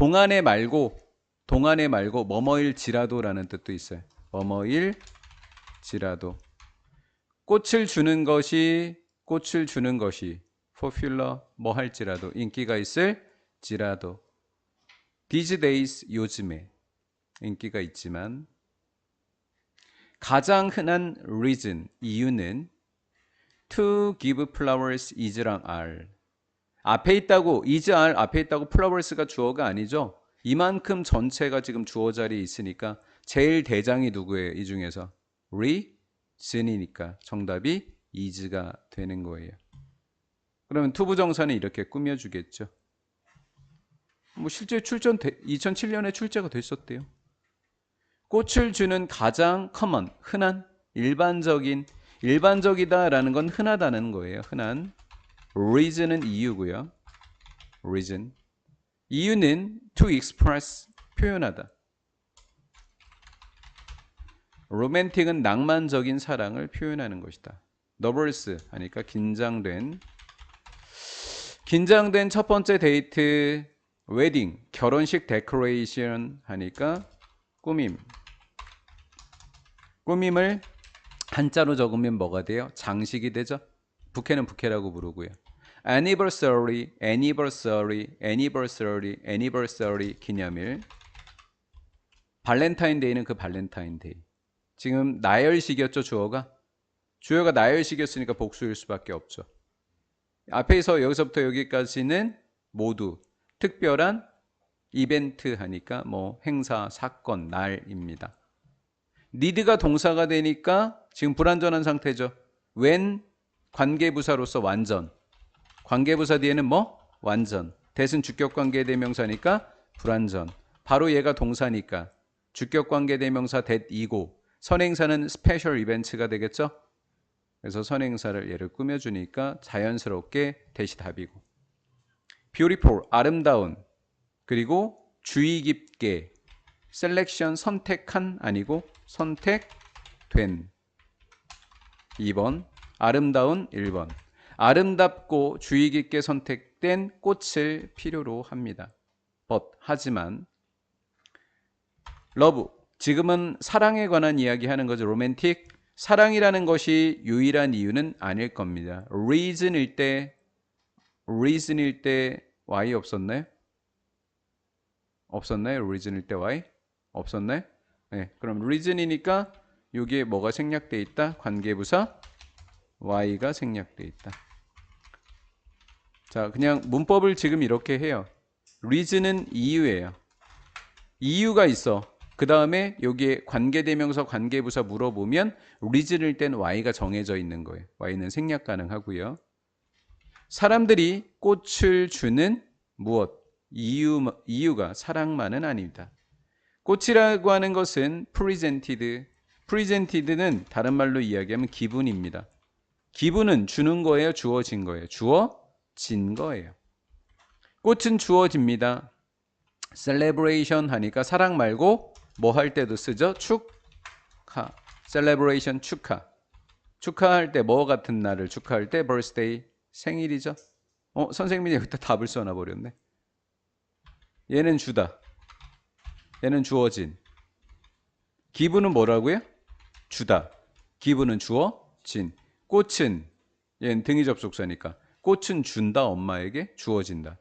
동안에 말고 동안에 말고 뭐뭐일지라도라는 뜻도 있어요. 뭐뭐일지라도. 꽃을 주는 것이 꽃을 주는 것이 popular 뭐 할지라도 인기가 있을지라도. These days 요즘에 인기가 있지만 가장 흔한 reason 이유는 to give flowers is랑 are 앞에 있다고 is are 앞에 있다고 flowers가 주어가 아니죠. 이만큼 전체가 지금 주어 자리에 있으니까 제일 대장이 누구예요? 이 중에서 reason이니까 정답이 is가 되는 거예요. 그러면 투부 정사는 이렇게 꾸며 주겠죠. 뭐 실제 출전 2007년에 출제가 됐었대요. 꽃을 주는 가장 common 흔한 일반적인 일반적이다라는 건 흔하다는 거예요. 흔한 reason은 이유고요. reason 이유는 to express 표현하다. 로맨틱은 낭만적인 사랑을 표현하는 것이다. 너버스 하니까 긴장된 긴장된 첫 번째 데이트 웨딩 결혼식 데코레이션 하니까 꾸밈 꾸밈을 한자로 적으면 뭐가 돼요? 장식이 되죠. 부케는 부케라고 부르고요. Anniversary, anniversary, anniversary, anniversary 기념일. 발렌타인데이는 그 발렌타인데이. 지금 나열식이었죠, 주어가? 주어가 나열식이었으니까 복수일 수밖에 없죠. 앞에서 여기서부터 여기까지는 모두 특별한 이벤트 하니까 뭐 행사, 사건, 날입니다. 니드가 동사가 되니까 지금 불완전한 상태죠. when 관계부사로서 완전. 관계부사 뒤에는 뭐? 완전. 대신 주격관계 대명사니까 불완전. 바로 얘가 동사니까 주격관계 대명사 that이고 선행사는 스페셜 이벤트가 되겠죠? 그래서 선행사를 얘를 꾸며주니까 자연스럽게 대시 답이고 beautiful 아름다운 그리고 주의 깊게 셀렉션 선택한 아니고 선택된 2번 아름다운 1번 아름답고 주의 깊게 선택된 꽃을 필요로 합니다. but 하지만 love 지금은 사랑에 관한 이야기 하는 거죠. 로맨틱 사랑이라는 것이 유일한 이유는 아닐 겁니다. reason일 때 reason일 때 why 없었나요? 없었나요? reason일 때 why? 없었나요? 네, 그럼 reason이니까 여기에 뭐가 생략돼 있다? 관계부사 y가 생략돼 있다. 자, 그냥 문법을 지금 이렇게 해요. reason은 이유예요. 이유가 있어. 그 다음에 여기에 관계대명사, 관계부사 물어보면 reason일 땐 y가 정해져 있는 거예요. y는 생략 가능하고요. 사람들이 꽃을 주는 무엇? 이유, 이유가 사랑만은 아닙니다. 꽃이라고 하는 것은 presented. presented는 다른 말로 이야기하면 기분입니다. 기분은 주는 거예요, 주어진 거예요. 주어 진 거예요. 꽃은 주어집니다. celebration 하니까 사랑 말고 뭐 할 때도 쓰죠? 축하. celebration 축하. 축하할 때 뭐 같은 날을 축하할 때 birthday 생일이죠. 어, 선생님이 여기다 답을 써놔 버렸네. 얘는 주다. 얘는 주어진. 기분은 뭐라고요? 주다. 기분은 주어진. 꽃은 얘는 등위 접속사니까 꽃은 준다 엄마에게 주어진다.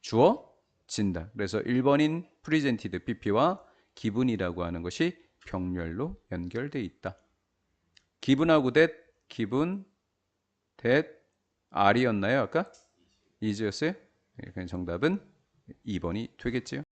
주어진다. 그래서 1번인 프리젠티드 PP와 기분이라고 하는 것이 병렬로 연결돼 있다. 기분하고 that, 기분, that, R이었나요 아까? 이즈였어요? 네, 그냥 정답은 2번이 되겠지요.